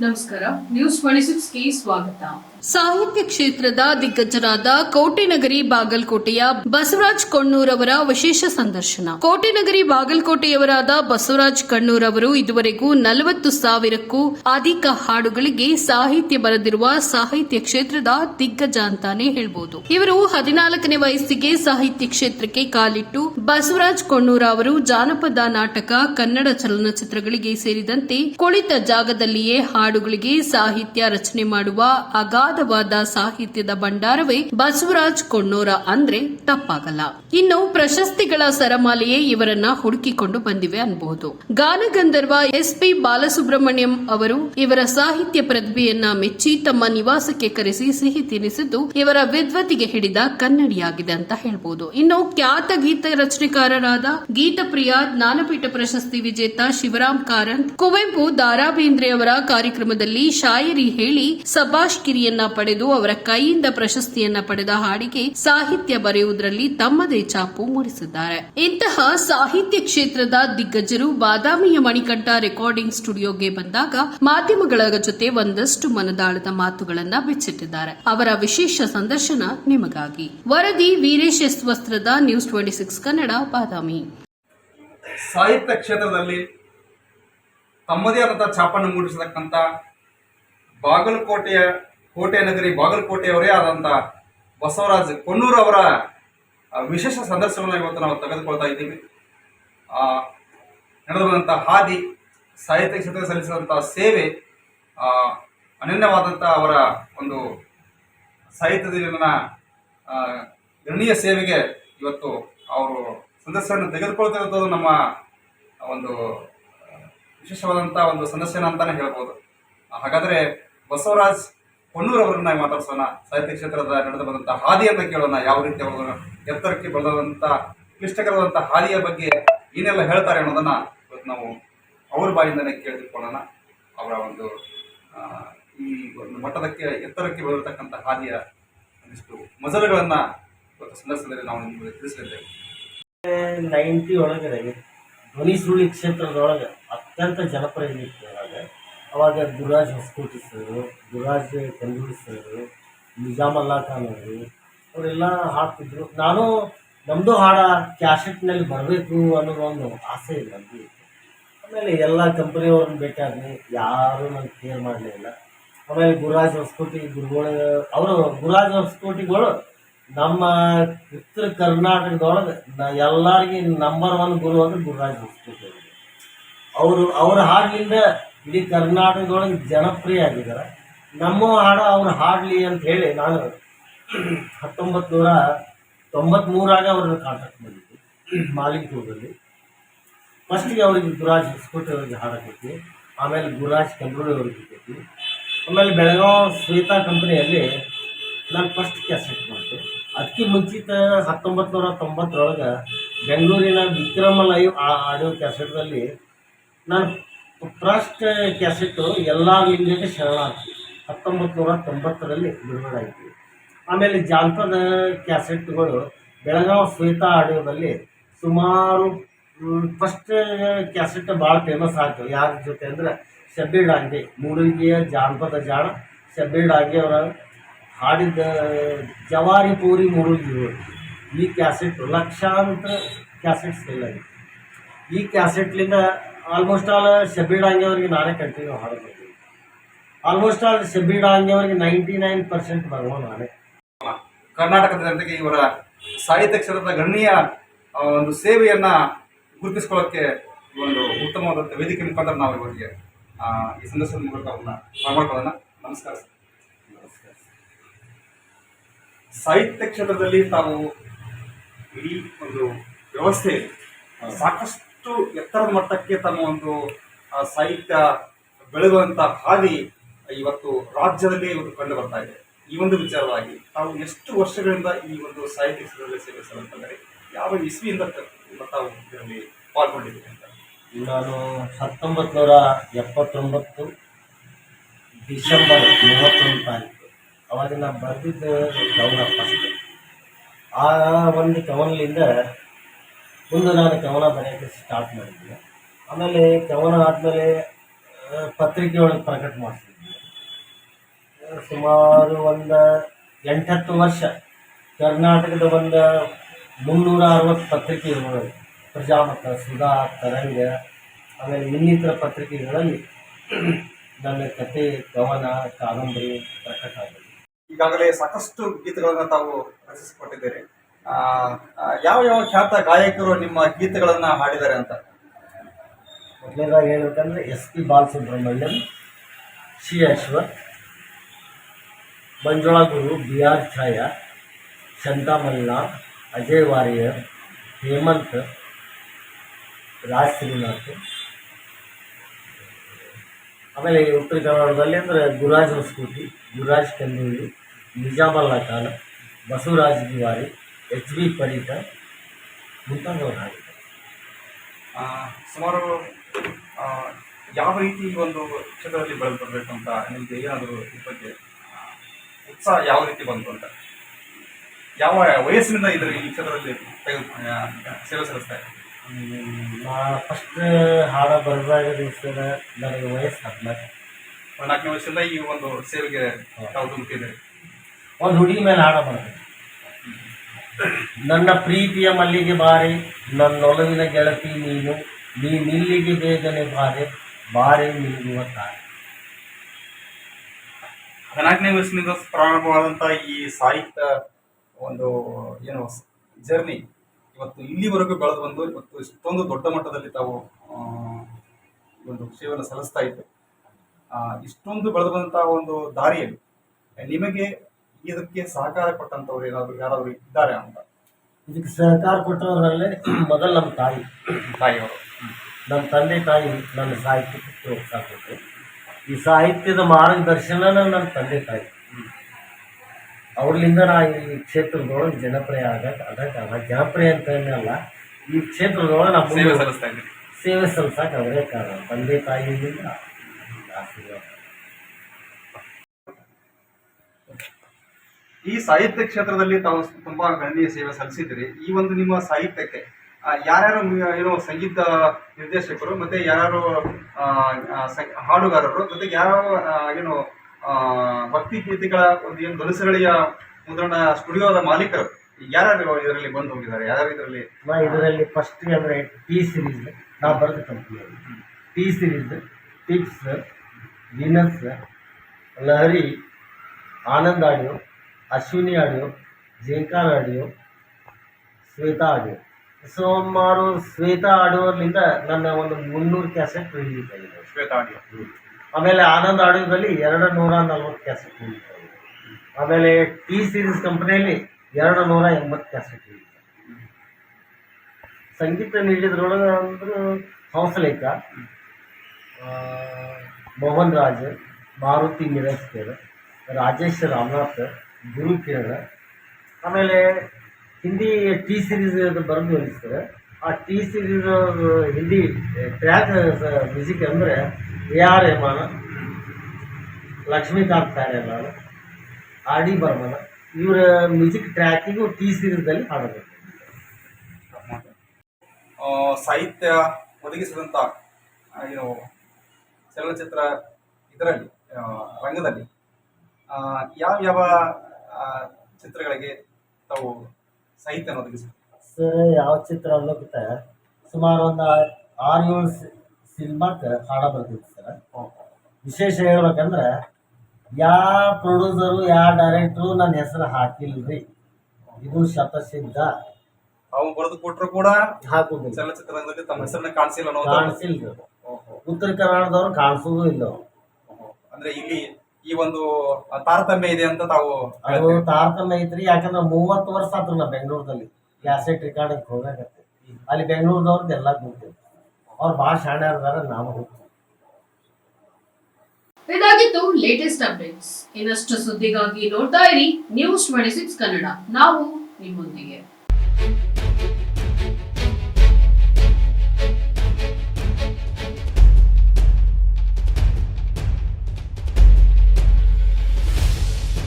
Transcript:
ನಮಸ್ಕಾರ. ನ್ಯೂಸ್ ಸಿಕ್ಸ್ಗೆ ಸ್ವಾಗತ. ಸಾಹಿತ್ಯ ಕ್ಷೇತ್ರದ ದಿಗ್ಗಜರಾದ ಕೋಟೆನಗರಿ ಬಾಗಲಕೋಟೆಯ ಬಸವರಾಜ್ ಕಣ್ಣೂರವರ ವಿಶೇಷ ಸಂದರ್ಶನ. ಕೋಟೆನಗರಿ ಬಾಗಲಕೋಟೆಯವರಾದ ಬಸವರಾಜ್ ಕಣ್ಣೂರ್ ಅವರು ಇದುವರೆಗೂ ನಲವತ್ತು ಸಾವಿರಕ್ಕೂ ಅಧಿಕ ಹಾಡುಗಳಿಗೆ ಸಾಹಿತ್ಯ ಬರೆದಿರುವ ಸಾಹಿತ್ಯ ಕ್ಷೇತ್ರದ ದಿಗ್ಗಜ ಅಂತಾನೆ ಹೇಳ್ಬೋದು. ಇವರು ಹದಿನಾಲ್ಕನೇ ವಯಸ್ಸಿಗೆ ಸಾಹಿತ್ಯ ಕ್ಷೇತ್ರಕ್ಕೆ ಕಾಲಿಟ್ಟು ಬಸವರಾಜ್ ಕೊಣ್ಣೂರ ಅವರು ಜಾನಪದ ನಾಟಕ, ಕನ್ನಡ ಚಲನಚಿತ್ರಗಳಿಗೆ ಸೇರಿದಂತೆ ಕುಳಿತ ಜಾಗದಲ್ಲಿಯೇ ಹಾಡುಗಳಿಗೆ ಸಾಹಿತ್ಯ ರಚನೆ ಮಾಡುವ ಅಗಾಧವಾದ ಸಾಹಿತ್ಯದ ಭಂಡಾರವೇ ಬಸವರಾಜ್ ಕೊಣ್ಣೂರ ಅಂದ್ರೆ ತಪ್ಪಾಗಲ್ಲ. ಇನ್ನು ಪ್ರಶಸ್ತಿಗಳ ಸರಮಾಲೆಯೇ ಇವರನ್ನ ಹುಡುಕಿಕೊಂಡು ಬಂದಿವೆ ಅನ್ಬಹುದು ಗಾನಗಂಧರ್ವ ಎಸ್ ಪಿ ಬಾಲಸುಬ್ರಹ್ಮಣ್ಯಂ ಅವರು ಇವರ ಸಾಹಿತ್ಯ ಪ್ರತಿಭೆಯನ್ನ ಮೆಚ್ಚಿ ತಮ್ಮ ನಿವಾಸಕ್ಕೆ ಕರೆಸಿ ಸಿಹಿ ತಿನ್ನಿಸಿದ್ದು ಇವರ ವಿದ್ವತಿಗೆ ಹಿಡಿದ ಕನ್ನಡಿಯಾಗಿದೆ ಅಂತ ಹೇಳಬಹುದು ಇನ್ನು ಖ್ಯಾತ ಗೀತ ರಚನೆಕಾರರಾದ ಗೀತಪ್ರಿಯ ಜ್ಞಾನಪೀಠ ಪ್ರಶಸ್ತಿ ವಿಜೇತ ಶಿವರಾಮ್ ಕಾರಂತ್, ಕುವೆಂಪು ದಾರಾಬೇಂದ್ರೆ ಅವರ ಕಾರ್ಯಕ್ರಮದಲ್ಲಿ ಶಾಯರಿ ಹೇಳಿ ಸಬಾಷ್ ಕಿರಿಯನ್ನ ಪಡೆದು ಅವರ ಕೈಯಿಂದ ಪ್ರಶಸ್ತಿಯನ್ನ ಪಡೆದ ಹಾಡಿಗೆ ಸಾಹಿತ್ಯ ಬರೆಯುವುದರಲ್ಲಿ ತಮ್ಮದೇ ಛಾಪು ಮೂಡಿಸಿದ್ದಾರೆ. ಇಂತಹ ಸಾಹಿತ್ಯ ಕ್ಷೇತ್ರದ ದಿಗ್ಗಜರು ಬಾದಾಮಿಯ ಮಣಿಕಂಠ ರೆಕಾರ್ಡಿಂಗ್ ಸ್ಟುಡಿಯೋಗೆ ಬಂದಾಗ ಮಾಧ್ಯಮಗಳ ಜೊತೆ ಒಂದಷ್ಟು ಮನದಾಳದ ಮಾತುಗಳನ್ನ ಬಿಚ್ಚಿಟ್ಟಿದ್ದಾರೆ. ಅವರ ವಿಶೇಷ ಸಂದರ್ಶನ ನಿಮಗಾಗಿ. ವರದಿ ವೀರೇಶ್ ಎಸ್ ವಸ್ತ್ರದ news twenty six Kannada, Badami. ಸಾಹಿತ್ಯ ಕ್ಷೇತ್ರದಲ್ಲಿ ತಮ್ಮದೇ ಆದಂಥ ಛಾಪನ್ನು ಮೂಡಿಸತಕ್ಕಂಥ ಬಾಗಲಕೋಟೆಯ ಕೋಟೆ ನಗರಿ ಬಾಗಲಕೋಟೆಯವರೇ ಆದಂಥ ಬಸವರಾಜ್ ಕೊಣ್ಣೂರು ಅವರ ವಿಶೇಷ ಸಂದರ್ಶನವನ್ನು ಇವತ್ತು ನಾವು ತೆಗೆದುಕೊಳ್ತಾ ಇದ್ದೀವಿ. ನಡೆದು ಬಂದಂಥ ಹಾದಿ, ಸಾಹಿತ್ಯ ಕ್ಷೇತ್ರ ಸಲ್ಲಿಸಿದಂಥ ಸೇವೆ ಅನನ್ಯವಾದಂಥ ಅವರ ಒಂದು ಸಾಹಿತ್ಯದಲ್ಲಿ ನನ್ನ ಗಣನೀಯ ಸೇವೆಗೆ ಇವತ್ತು ಅವರು ಸಂದರ್ಶನ ತೆಗೆದುಕೊಳ್ತಿರೋದು ನಮ್ಮ ಒಂದು ವಿಶೇಷವಾದಂಥ ಒಂದು ಸಂದರ್ಶನ ಅಂತಲೇ ಹೇಳ್ಬೋದು. ಹಾಗಾದ್ರೆ ಬಸವರಾಜ್ ಹೊನ್ನೂರ್ ಅವರನ್ನ ಮಾತಾಡ್ಸೋಣ. ಸಾಹಿತ್ಯ ಕ್ಷೇತ್ರದ ನಡೆದು ಬಂದಂಥ ಬಗ್ಗೆ ಕೇಳೋಣ ಯಾವ ರೀತಿ ಅವರು ಎತ್ತರಕ್ಕೆ ಬೆಳೆದಂಥ ಕ್ಲಿಷ್ಟಕರವಾದಂಥ ಹಾದಿಯ ಬಗ್ಗೆ ಏನೆಲ್ಲ ಹೇಳ್ತಾರೆ ಅನ್ನೋದನ್ನ ಇವತ್ತು ನಾವು ಅವ್ರ ಬಾಯಿಂದನೇ ಕೇಳಿದುಕೊಳ್ಳೋಣ. ಅವರ ಒಂದು ಈ ಒಂದು ಮಟ್ಟದಕ್ಕೆ, ಎತ್ತರಕ್ಕೆ ಬೆಳೆದಿರ್ತಕ್ಕಂಥ ಹಾದಿಯ ಒಂದಿಷ್ಟು ಮಜಲುಗಳನ್ನ ಇವತ್ತು ಸಂದರ್ಶನದಲ್ಲಿ ನಾವು ನಿಮಗೆ ತಿಳಿಸಲಿದ್ದೇವೆ. ನೈಂಟಿ ಒಳಗಡೆ ಧ್ವನಿ ಸುಳಿ ಕ್ಷೇತ್ರದೊಳಗೆ ಅತ್ಯಂತ ಜನಪ್ರಿಯ ಒಳಗೆ ಅವಾಗ ಗುರುರಾಜ್ ಹೊಸಕೋಟಿ ಸರು ಗುರುರಾಜ್ ಕಂದೂರಿ ಸರ್ ನಿಜಾಮಲ್ಲಾ ಖಾನ್ ಅವರು, ಅವರೆಲ್ಲ ಹಾಡ್ತಿದ್ರು. ನಾನು ನಮ್ಮದು ಹಾಡ ಕ್ಯಾಶೆಟ್ನಲ್ಲಿ ಬರಬೇಕು ಅನ್ನೋದು ಒಂದು ಆಸೆ ಇಲ್ಲ ನನಗೆ ಇತ್ತು. ಆಮೇಲೆ ಎಲ್ಲ ಕಂಪನಿಯವ್ರನ್ನ ಭೇಟಿಯಾದ್ನಿ ಯಾರೂ ನಂಗೆ ಕೇರ್ ಮಾಡಲಿಲ್ಲ ಆಮೇಲೆ ಗುರುರಾಜ್ ಹೊಸಕೋಟಿ, ಗುರುಗಳು, ಅವರು ಗುರುರಾಜ್ ಹೊಸಕೋಟಿಗಳು ನಮ್ಮ ಉತ್ತರ ಕರ್ನಾಟಕದೊಳಗೆ ಎಲ್ಲರಿಗೆ ನಂಬರ್ ಒನ್ ಗುರು ಅಂದ್ರೆ ಗುರುರಾಜ್ ಹೊಸಕೋಟಿ ಅವರು ಅವ್ರ ಹಾಡಿನಿಂದ ಇಡೀ ಕರ್ನಾಟಕದೊಳಗೆ ಜನಪ್ರಿಯ ಆಗಿದ್ದಾರೆ. ನಮ್ಮ ಹಾಡು ಅವ್ರು ಹಾಡಲಿ ಅಂತ ಹೇಳಿ ನಾನು ಹತ್ತೊಂಬತ್ತು ನೂರ ತೊಂಬತ್ಮೂರಾಗ ಅವ್ರನ್ನ ಕಾಂಟ್ಯಾಕ್ಟ್ ಮಾಡಿದ್ದೆ ಮಾಲಿಕೂರಲ್ಲಿ ಫಸ್ಟಿಗೆ ಅವ್ರಿಗೆ ಗುರಾಜ್ ಹೊಸಕೋಟೆ ಅವರಿಗೆ ಹಾಡಕ್ಕೆ ಆಮೇಲೆ ಗುರಾಜ್ ಕಂಬ್ರೋಳಿ ಅವ್ರಿಗೆ ಕೊಟ್ಟು ಆಮೇಲೆ ಬೆಳಗಾವ್ ಶ್ವೇತಾ ಕಂಪ್ನಿಯಲ್ಲಿ ನಾನು ಫಸ್ಟ್ ಕ್ಯಾಸೆಟ್ ಮಾಡಿದೆ. ಅದಕ್ಕೆ ಮುಂಚಿತ ಹತ್ತೊಂಬತ್ತು ನೂರ ತೊಂಬತ್ತರೊಳಗೆ ಬೆಂಗಳೂರಿನ ವಿಕ್ರಮ ಲೈವ್ ಆಡಿಯೋ ಕ್ಯಾಸೆಟ್ದಲ್ಲಿ ನಾನು ಫಸ್ಟ್ ಕ್ಯಾಸೆಟ್ಟು ಎಲ್ಲ ಇಂಡಿಯಾಗೆ ಶರಣ ಹತ್ತೊಂಬತ್ತು ನೂರ ತೊಂಬತ್ತರಲ್ಲಿ ಬಿಡುಗಡೆ ಆಮೇಲೆ ಜಾನಪದ ಕ್ಯಾಸೆಟ್ಗಳು ಬೆಳಗಾವಿ ಶ್ವೇತಾ ಆಡಿಯೋದಲ್ಲಿ ಸುಮಾರು ಫಸ್ಟ್ ಕ್ಯಾಸೆಟ್ ಭಾಳ ಫೇಮಸ್ ಆಯಿತು. ಯಾರ ಜೊತೆ ಅಂದರೆ ಶಬ್ಬೀರ್ ಡಾಂಗೆ, ಮೂಡಿಗೆಯ ಜಾನಪದ ಜಾಣ, ಶಬ್ಬೀರ್ ಡಾಂಗೆ ಅವರ ಹಾಡಿದ ಜವಾರಿ ಪೂರಿ ಮೂಡುಗಿಗಳು ಈ ಕ್ಯಾಸೆಟ್ ಲಕ್ಷಾಂತರ ಕ್ಯಾಸೆಟ್ಸ್ ಆಗಿದೆ ಈ ಕ್ಯಾಸೆಟ್ಲಿಂದ ಆಲ್ಮೋಸ್ಟ್ ಆಲ್ ಶಬ್ಬೀರ್ ಡಾಂಗೆ ಅವರಿಗೆ ನಾನೇ ಕಂಟಿನ್ಯೂ ಹಾಡಬೇಕು ಆಲ್ಮೋಸ್ಟ್ ಆಲ್ ಶಬ್ಬೀರ್ ಡಾಂಗೆ ಅವರಿಗೆ ನೈಂಟಿ ನೈನ್ ಪರ್ಸೆಂಟ್ ಬರುವ ನಾನೇ. ಕರ್ನಾಟಕದ ಜನತೆಗೆ ಇವರ ಸಾಹಿತ್ಯ ಕ್ಷೇತ್ರದ ಗಣನೀಯ ಒಂದು ಸೇವೆಯನ್ನು ಗುರುತಿಸ್ಕೊಳ್ಳೋಕ್ಕೆ ಒಂದು ಉತ್ತಮವಾದಂಥ ವೇದಿಕೆ ಮುಖಾಂತರ ನಾವು ಇವರಿಗೆ ಈ ಸಂದರ್ಶನ ಮೂಲಕ ಅವ್ರನ್ನ ಮಾಡ್ಕೊಳ್ಳೋಣ. ನಮಸ್ಕಾರ ನಮಸ್ಕಾರ ಸಾಹಿತ್ಯ ಕ್ಷೇತ್ರದಲ್ಲಿ ತಾವು ಇಡೀ ಒಂದು ವ್ಯವಸ್ಥೆ, ಸಾಕಷ್ಟು ಎತ್ತರದ ಮಟ್ಟಕ್ಕೆ ತನ್ನ ಒಂದು ಸಾಹಿತ್ಯ ಬೆಳೆಯುವಂತ ಹಾದಿ ಇವತ್ತು ರಾಜ್ಯದಲ್ಲಿ ಇವತ್ತು ಕಂಡು ಬರ್ತಾ ಇದೆ. ಈ ಒಂದು ವಿಚಾರವಾಗಿ ತಾವು ಎಷ್ಟು ವರ್ಷಗಳಿಂದ ಈ ಒಂದು ಸಾಹಿತ್ಯ ಕ್ಷೇತ್ರದಲ್ಲಿ ಸೇವೆ ಯಾವ ಇಸ್ವಿಯಿಂದ ತಾವು ಇದರಲ್ಲಿ ಪಾಲ್ಗೊಂಡಿದ್ದೀರಿ ಅಂತ? ನಾನು ಹತ್ತೊಂಬತ್ತು ನೂರ ಎಪ್ಪತ್ತೊಂಬತ್ತು ಡಿಸೆಂಬರ್ ಮೂವತ್ತೊಂದು ತಾರೀಕು. ಅವಾಗ ನಾನು ಬರೆದಿದ್ದು ಕವನ ಫಸ್ಟ್. ಆ ಒಂದು ಕವನಲಿಂದ ಮುಂದೆ ನಾನು ಕವನ ಬರೆಯೋಕ್ಕೆ ಸ್ಟಾರ್ಟ್ ಮಾಡಿದ್ದೆ ಆಮೇಲೆ ಕವನ ಆದಮೇಲೆ ಪತ್ರಿಕೆ ಒಳಗೆ ಪ್ರಕಟ ಮಾಡ್ತಿದ್ದೆ ಸುಮಾರು ಒಂದು ಎಂಟತ್ತು ವರ್ಷ ಕರ್ನಾಟಕದ ಒಂದು ಮುನ್ನೂರ ಅರವತ್ತು ಪತ್ರಿಕೆಗಳು ಪ್ರಜಾಮತ, ಸುಧಾ, ತರಂಗ, ಆಮೇಲೆ ಇನ್ನಿತರ ಪತ್ರಿಕೆಗಳಲ್ಲಿ ನನ್ನ ಕತೆ ಕವನ ಕಾದಂಬರಿ ಪ್ರಕಟ ಆಗಿದೆ. ಈಗಾಗಲೇ ಸಾಕಷ್ಟು ಗೀತೆಗಳನ್ನು ತಾವು ರಚಿಸಿಕೊಟ್ಟಿದ್ದೀರಿ. ಯಾವ ಯಾವ ಖ್ಯಾತ ಗಾಯಕರು ನಿಮ್ಮ ಗೀತೆಗಳನ್ನು ಹಾಡಿದ್ದಾರೆ ಅಂತ? ಮೊದಲನೇದಾಗಿ ಹೇಳ್ಬೇಕಂದ್ರೆ S P Balasubrahmanyam, Shri Ashwath, Banjala Guru B R Chhaya Shantha Malla Ajay Warrier, Hemanth, Raj Srinath ಆಮೇಲೆ ಉತ್ತರ ಕನ್ನಡದಲ್ಲಿ ಅಂದರೆ ಗುರುರಾಜ್ ಹೊಸಕೋಟಿ, ಗುರುರಾಜ್ ಕಂದೂರಿ ನಿಜಾಮಲ್ಲ ಖಾನ್ ಬಸವರಾಜ್ ದಿವಾರಿ ಎಚ್ ಬಿ ಪರೀಕರ್ ಮುಂತಾದವರು ಹಾಡಿದ್ದಾರೆ ಆ, ಸುಮಾರು ಯಾವ ರೀತಿ ಒಂದು ಕ್ಷೇತ್ರದಲ್ಲಿ ಬೆಳೆದು ಬರಬೇಕು ಅಂತ ನಿಮಗೆ ಏನಾದರೂ ಈ ಬಗ್ಗೆ ಉತ್ಸಾಹ ಯಾವ ರೀತಿ ಬಂತು ಅಂತ? ಯಾವ ವಯಸ್ಸಿನಿಂದ ಇದ್ರೆ ಈ ಕ್ಷೇತ್ರದಲ್ಲಿ ತೆಗೆದು ಸೇವೆ ಸಲ್ಲಿಸ್ತಾ? ನಾ ಫಸ್ಟ್ ಹಾಡ ಬರ್ದಾಗ ದಿವಸ ನನಗೆ ವಯಸ್ಸು ಹದಿನಾಲ್ಕು. ಒಂದು ನಾಲ್ಕನೇ ವರ್ಷದಿಂದ ಈ ಒಂದು ಸೇವೆಗೆ ತಾವು ಒಂದು ಹುಡುಗಿ ಮೇಲೆ ಹಾಡ ಬರ್ತದೆ ನನ್ನ ಪ್ರೀತಿಯ ಮಲ್ಲಿಗೆ ಬಾರೆ, ನನ್ನೊಲವಿನ ಗೆಳತಿ ನೀನು, ನೀ ನಿಲ್ಲಿಗೆ ಬೇಗನೆ ಬಾರೆ ಬಾರೆ ನಿಲ್ಲುವ ತಾಯಿ ಹದಿನಾಲ್ಕನೇ ವಯಸ್ಸಿನಿಂದ ಪ್ರಾರಂಭವಾದಂಥ ಈ ಸಾಹಿತ್ಯ ಒಂದು, ಏನು ಜರ್ನಿ ಇವತ್ತು ಇಲ್ಲಿವರೆಗೂ ಬೆಳೆದು ಬಂದು, ಇವತ್ತು ಇಷ್ಟೊಂದು ದೊಡ್ಡ ಮಟ್ಟದಲ್ಲಿ ತಾವು ಒಂದು ಸೇವೆಯನ್ನು ಸಲ್ಲಿಸ್ತಾ ಇತ್ತು ಇಷ್ಟೊಂದು ಬೆಳೆದು ಬಂದಂಥ ಒಂದು ದಾರಿಯಲ್ಲಿ ನಿಮಗೆ ಇದಕ್ಕೆ ಸಹಕಾರ ಕೊಟ್ಟಂಥವ್ರು ಏನಾದರೂ ಯಾರಾದರೂ ಇದ್ದಾರೆ ಅಂತ? ಇದಕ್ಕೆ ಸಹಕಾರ ಕೊಟ್ಟವರಲ್ಲಿ ಮೊದಲು ನಮ್ಮ ತಾಯಿ. ತಾಯಿಯವರು. ನಮ್ಮ ತಂದೆ ತಾಯಿ ನನ್ನ ಸಾಹಿತ್ಯಕ್ಕೆ ಕೊಟ್ಟರು ಈ ಸಾಹಿತ್ಯದ ಮಾರ್ಗದರ್ಶನ ನನ್ನ ತಂದೆ ತಾಯಿ. ಅವ್ರಲಿಂದ ನಾ ಈ ಕ್ಷೇತ್ರದೊಳಗೆ ಜನಪ್ರಿಯ ಆಗಕ್ಕೆ ಅದಕ್ಕೆ ಅಲ್ಲ ಜನಪ್ರಿಯ ಅಂತ ಅಲ್ಲ ಈ ಕ್ಷೇತ್ರದೊಳಗೆ ನಮ್ಮ ಸೇವೆ ಸಲ್ಲಿಸ್ತಾ ಸೇವೆ ಸಲ್ಲಿಸಕ್ಕೆ ಅವರೇ ಕಾರಣ. ತಂದೆ ತಾಯಿಯಿಂದ ಆಶೀರ್ವಾದ. ಈ ಸಾಹಿತ್ಯ ಕ್ಷೇತ್ರದಲ್ಲಿ ತಾವು ತುಂಬಾ ಗಣನೀಯ ಸೇವೆ ಸಲ್ಲಿಸಿದ್ರಿ ಈ ಒಂದು ನಿಮ್ಮ ಸಾಹಿತ್ಯಕ್ಕೆ ಯಾರ್ಯಾರು ಏನು ಸಂಗೀತ ನಿರ್ದೇಶಕರು ಮತ್ತೆ ಯಾರು ಹಾಡುಗಾರರು ಮತ್ತೆ ಯಾವ ಏನು ಭಕ್ತಿ ಗೀತೆಗಳ ಒಂದು ಏನು ಧ್ವನಿಸಗಳಿಯ ಮುದ್ರಣ ಸ್ಟುಡಿಯೋದ ಮಾಲೀಕರು, ಯಾರ್ಯಾರು ಇದರಲ್ಲಿ ಬಂದು ಹೋಗಿದ್ದಾರೆ? ಯಾರ್ಯಾರು ಇದರಲ್ಲಿ? ಇದರಲ್ಲಿ ಫಸ್ಟ್ ಅಂದ್ರೆ ಟಿ ಸಿರೀಸ್ ನಾವು ಬರೆದ company T Series Tips Lahari Anand audio Ashwini audio Jhankar audio Shweta audio. ಸುಮಾರು ಶ್ವೇತಾ ಆಡಿಯೋರ್ಲಿಂದ ನನ್ನ ಒಂದು ಮುನ್ನೂರು ಕ್ಯಾಸೆಟ್ ರಿಲೀಸ್ ಆಗಿದೆ. ಶ್ವೇತಾ ಆಡಿಯೋ. ಆಮೇಲೆ ಆನಂದ್ ಆಡಿಯೋದಲ್ಲಿ ಎರಡು ನೂರ ನಲ್ವತ್ತು ಕ್ಯಾಸೆಟ್ ರಿಲೀಸ್ ಆಗಿದೆ. ಆಮೇಲೆ ಟಿ ಸೀರೀಸ್ ಕಂಪ್ನಿಯಲ್ಲಿ ಎರಡು ನೂರ ಎಂಬತ್ತು ಕ್ಯಾಸೆಟ್ ರಿಲೀಸ್ ಸಂಗೀತ ನೀಡಿದ್ರೊಳಗೆ ಅಂದ್ರೆ ಹೌಸಲೇಖ ಮೋಹನ್ ರಾಜ್ ಮಾರುತಿ ಮಿರಸ್ಕರ್ ರಾಜೇಶ್ ರಾಮನಾಥ್ ಗುರು ಕಿರಣ್ ಆಮೇಲೆ ಹಿಂದಿ ಟಿ ಸಿರೀಸ್ ಬರೆದು ಅನಿಸ್ತಾರೆ ಆ T Series Hindi track music ಅಂದರೆ A R Rahman, Laxmikant Pyarelal R D Burman, ಇವರ ಮ್ಯೂಸಿಕ್ ಟ್ರ್ಯಾಕಿಗೂ ಟಿ ಸಿರೀಸ್ದಲ್ಲಿ ಹಾಡಬೇಕು ಸಾಹಿತ್ಯ ಒದಗಿಸಿದಂಥ ಏನು ಚಲನಚಿತ್ರ ಇದರಲ್ಲಿ ರಂಗದಲ್ಲಿ ಯಾವ್ಯಾವ ಚಿತ್ರಗಳಿಗೆ ತಾವು ಸಾಹಿತ್ಯ ಸರ್ ಯಾವ ಚಿತ್ರ ಅನ್ನೋಕ್ಕಿಂತ ಸುಮಾರು ಒಂದು ಆರು ಏಳು ಸಿನಿಮಾಕ್ಕೆ ಹಾಡ ಬರ್ತಿತ್ತು ಸರ್. ವಿಶೇಷ ಹೇಳ್ಬೇಕಂದ್ರೆ ಯಾವ ಪ್ರೊಡ್ಯೂಸರು ಯಾವ ಡೈರೆಕ್ಟ್ರು ನನ್ನ ಹೆಸರು ಹಾಕಿಲ್ರಿ. ಇದು ಶತಸಿದ್ಧ. ಅವು ಬರೆದು ಕೊಟ್ಟರು ಕೂಡ ಹಾಕುದಿಲ್ಲ. ಚಲನಚಿತ್ರರಂಗದಲ್ಲಿ ತಮ್ಮ ಹೆಸರನ್ನ ಕಾಣಿಸಿಲ್ಲ ಕಾಣಿಸಿಲ್ಲ ಉತ್ತರ ಕನ್ನಡದವ್ರು ಕಾಣಿಸೋದು ಇಲ್ಲ. ಅಂದ್ರೆ ಇಲ್ಲಿ ಈ ಒಂದು ತಾರತಮ್ಯ ಇದೆ ಅಂತ ತಾವು ಅದು ತಾರತಮ್ಯ ಐತ್ರಿ ಯಾಕಂದ್ರೆ ಮೂವತ್ತು ವರ್ಷ ಆತ್ರಿ ನಾ ಬೆಂಗಳೂರಲ್ಲಿ ಕ್ಯಾಸೆಟ್ ರೆಕಾರ್ಡ್ ಹೋಗಾಕತ್ತೆ. ಅಲ್ಲಿ ಬೆಂಗಳೂರದವ್ರದ್ದು ಎಲ್ಲ ಗೊತ್ತಿತ್ತು ಅವ್ರು ಭಾಳ ಶಾಣೆ ಅದಾರ ನಾವು ಹೋಗ್ತೀವಿ. ಇದಾಗಿತ್ತು ಲೇಟೆಸ್ಟ್ ಅಪ್ಡೇಟ್ಸ್ ಇನ್ನಷ್ಟು ಸುದ್ದಿಗಾಗಿ ನೋಡ್ತಾ ಇರಿ ನ್ಯೂಸ್ ಟ್ವೆಂಟಿ ಸಿಕ್ಸ್ ಕನ್ನಡ ನಾವು ನಿಮ್ಮೊಂದಿಗೆ.